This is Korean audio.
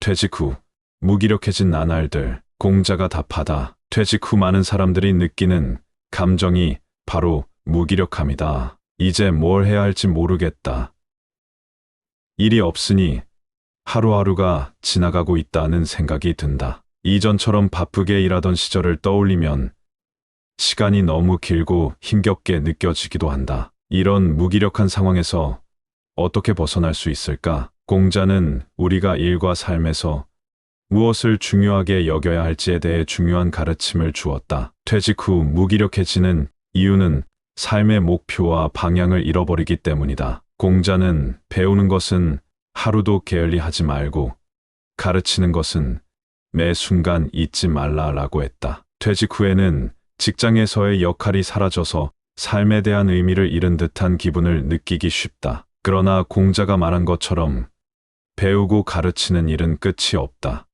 퇴직 후 무기력해진 나날들 공자가 답하다. 퇴직 후 많은 사람들이 느끼는 감정이 바로 무기력함이다. 이제 뭘 해야 할지 모르겠다. 일이 없으니 하루하루가 지나가고 있다는 생각이 든다. 이전처럼 바쁘게 일하던 시절을 떠올리면 시간이 너무 길고 힘겹게 느껴지기도 한다. 이런 무기력한 상황에서 어떻게 벗어날 수 있을까? 공자는 우리가 일과 삶에서 무엇을 중요하게 여겨야 할지에 대해 중요한 가르침을 주었다. 퇴직 후 무기력해지는 이유는 삶의 목표와 방향을 잃어버리기 때문이다. 공자는 배우는 것은 하루도 게을리 하지 말고 가르치는 것은 매 순간 잊지 말라라고 했다. 퇴직 후에는 직장에서의 역할이 사라져서 삶에 대한 의미를 잃은 듯한 기분을 느끼기 쉽다. 그러나 공자가 말한 것처럼 배우고 가르치는 일은 끝이 없다.